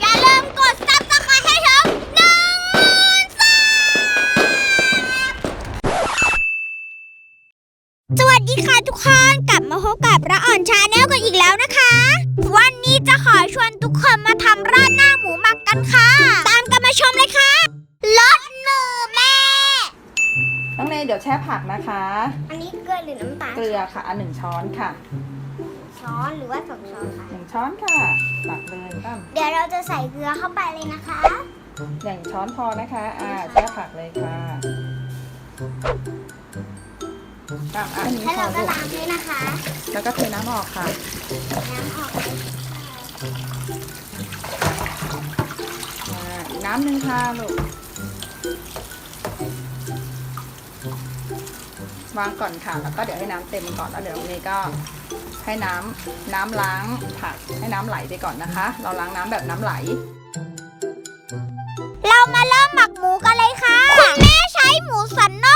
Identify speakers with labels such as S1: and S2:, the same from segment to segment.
S1: อย่าลืมกดซับสไครต์ให้ถึงหนึ่งหมื่นซับสวัสดีค่ะทุกคนกลับมาพบกับระอ่อนชาแนลกันอีกแล้วนะคะ วันนี้จะขอชวนทุกคนมาทำราดหน้าหมูหมักกันค่ะ ตามกันมาชมเลยค่ะ
S2: เนยเดี๋ยวแช่ผักนะคะ
S1: อันนี้เกลือหรือน้ำตาล
S2: เกลือค่ะอันหนึ่งช้อนค่ะ
S1: ช้อนหรือว่าสองช้อนคะ
S2: หนึ่งช้อนค่ะตักเลยตั้ม
S1: เดี๋ยวเราจะใส่เกลือเข้าไปเลยนะคะ
S2: หนึ่งช้อนพอนะคะ อ่าแช่ผักเลยค่ะตั้มอะอันนี้
S1: แล้ว
S2: พอ
S1: เราก็
S2: ลูก
S1: ล้างด้วยนะคะ
S2: แล้วก็เทน้ำออกค่ะ
S1: น้ำออก
S2: อ่าอีกน้ำหนึ่งค่ะลูก วางก่อนค่ะ แล้วก็เดี๋ยวให้น้ำเต็มก่อนแล้วเดี๋ยวน้ก็ให้น้ำน้ำล้างผักให้น้ำไหลไปก่อนนะคะ เราล้างน้ำแบบน้ำไหล
S1: เรามาเริ่มหมักหมูกันเลยค่ะ คุณแม่ใช้หมูสันนอก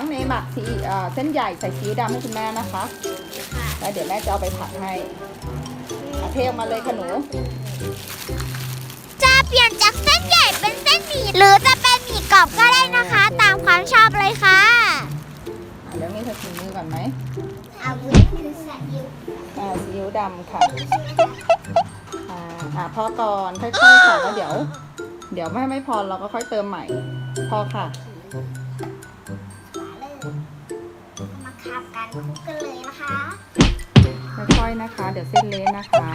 S1: น้องเนย
S2: หมักซีเอ่อเส้นใหญ่ใส่ซีอิ๊วดำให้คุณแม่นะคะแล้วเดี๋ยวแม่จะเอาไปผัดให้เอาเทออกมาเลยค่ะหนู
S1: จะเปลี่ยนจากเส้นใหญ่เป็นเส้นหมี่หรือจะเป็นหมี่กรอบก็ได้นะคะ ตามความชอบเลยค่ะ
S2: อะเดี๋ยวนี้เธอถุงมือก่อนไหม
S1: อาวุธคือสยิว
S2: อ่าซีอิ๊วดำค่ะอ่าอ่าพอก่อนค่อยๆค่ะแล้วเดี๋ยว เดี๋ยวไม่ไม่พอเราก็ค่อยเติมใหม่ พอค่ะ
S1: กันคลุกกันเลยนะคะ
S2: ค่อยๆนะคะ เดี๋ยวเส้นเละนะคะ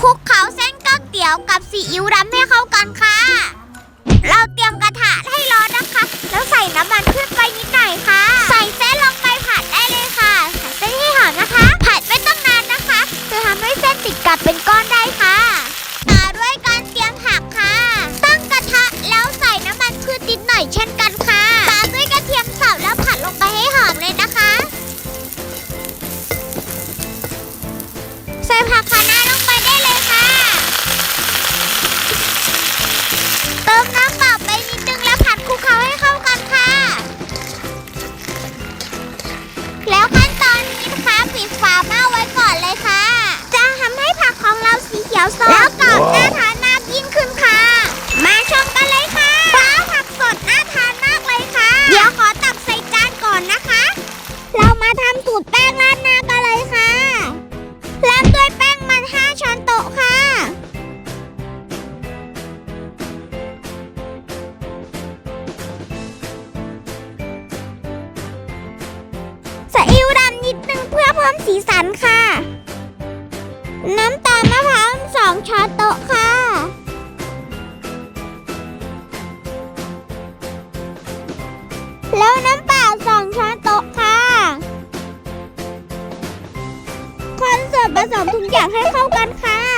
S1: คลุกเคล้าเส้นก๋วยเตี๋ยวกับซีอิ๊วดำให้เข้ากันค่ะ เราเตรียมกระทะให้ร้อนนะคะ แล้วใส่น้ำมันพืชไปนิดหน่อยค่ะ ใส่เส้นลงไปผัดได้เลยค่ะใส่เส้นให้หอมนะคะ ผัดไม่ต้องนานนะคะ จะทำให้เส้นติดกับเป็นก้อนได้ค่ะต่อด้วยการเตรียมผั พิ่มสีสันค่ะ น้ำตาลมะพร้าวสองช้อนโต๊ะค่ะ แล้วน้ำเปล่าสองช้อนโต๊ะค่ะ คนส่วนผสมทุกอย่างให้เข้ากันค่ะ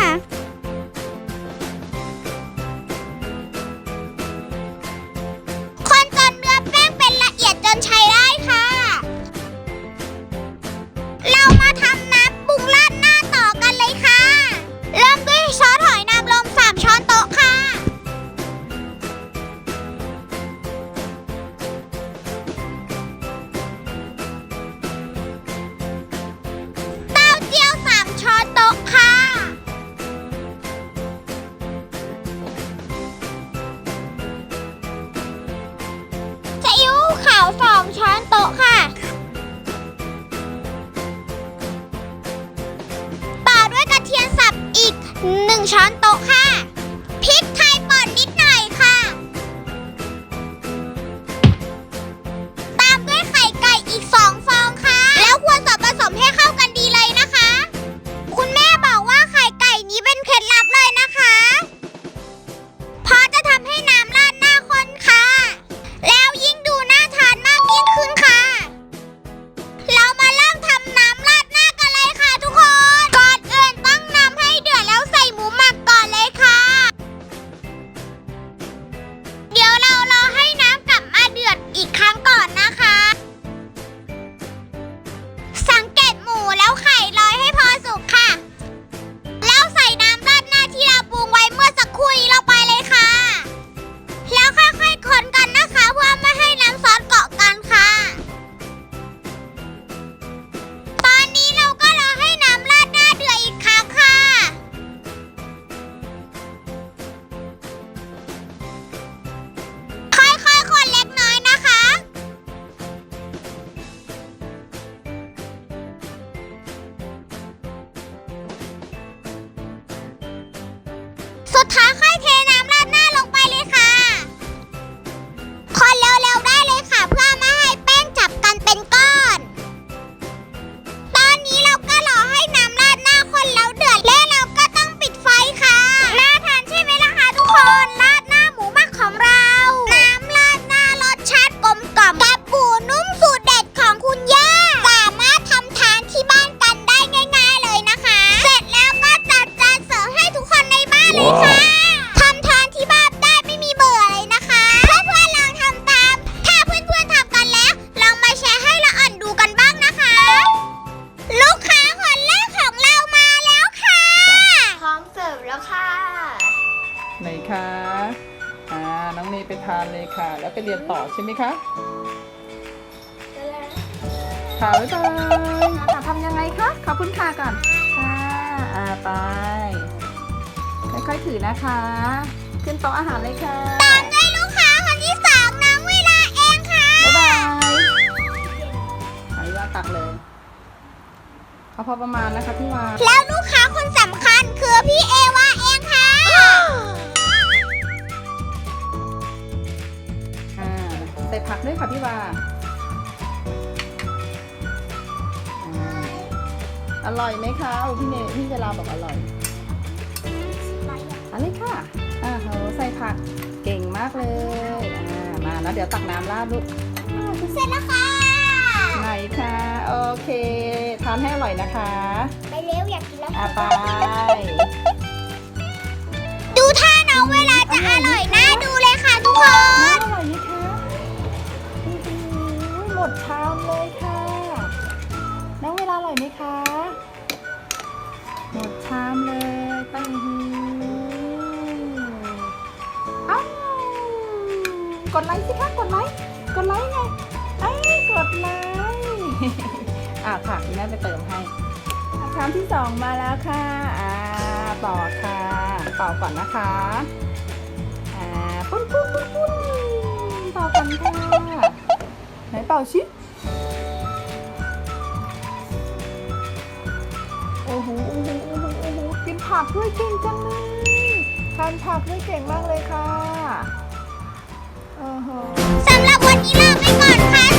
S1: สุดท้ายค่อยเท ค่ะทำทานที่บ้านได้ไม่มีเบื่อเลยนะคะ เพื่อนๆลองทำตาม ถ้าเพื่อนๆทำกันแล้ว ลองมาแชร์ให้ละอ่อนดูกันบ้างนะคะ ลูกค้าคนแรกของเรามาแล้วค่ะ
S3: พร้อมเสิร์ฟแล้วค่ะ
S2: ไหนคะอ่าน้องเนยไปทานเลยค่ะ แล้วไปเรียนต่อใช่ไหมคะค่ะบ๊ายบายค่ะทำยังไงคะ ขอบคุณค่ะก่อน ค่ะ อ่าไป ค่อยๆถือนะคะ ขึ้นโต๊ะอาหารเลยค่ะ
S1: ตามด้วยลูกค้าคนที่สองน้องเวลาเองค่ะ
S2: บ๊ายบายอันนี้ว่าตักเลยเอาพอประมาณนะคะพี่วา
S1: แล้วลูกค้าคนสำคัญคือพี่เอวาเองค่ะ
S2: อ่าใส่ผักด้วยค่ะพี่วาอ่าอร่อยไหมคะโอ้พี่เนยพี่เวลาบอกอร่อย เอะไรค่ะอ่าโหใส่ผักเก่งมากเลยอ่ามาแล้วเดี๋ยวตักน้ำราดลูก
S1: เสร็จแล้วค่ะ
S2: ไหนคะโอเคทานให้อร่อยนะคะ
S1: ไปเร็วอยากกินแล้ว
S2: อาไป
S1: ดูท่าน้องเวลาจะอร่อยน่าดูเลยค่ะทุกคน
S2: อร่อยไหมคะอื้อหือหมดชามเลยค่ะ น้องเวลาอร่อยไหมคะ หมดชามเลย กดไลค์สิคะกดไลค์กดไลค์ไงเอ้กดไลค์อะค่ะคุณแม่ไปเติมให้ชามที่สองมาแล้วค่ะอ่าต่อค่ะเป่าก่อนนะคะอ่าปุ้นปุ้นปุ้นปุ้นเป่ากันค่ะไหนเป่าชิโอ้โหโอ้โหโอ้โหโอ้โหกินผักด้วยเก่งจังเลยทานผักด้วยเก่งมากเลยค่ะ
S1: สำหรับวันนี้ลาไปก่อนค่ะ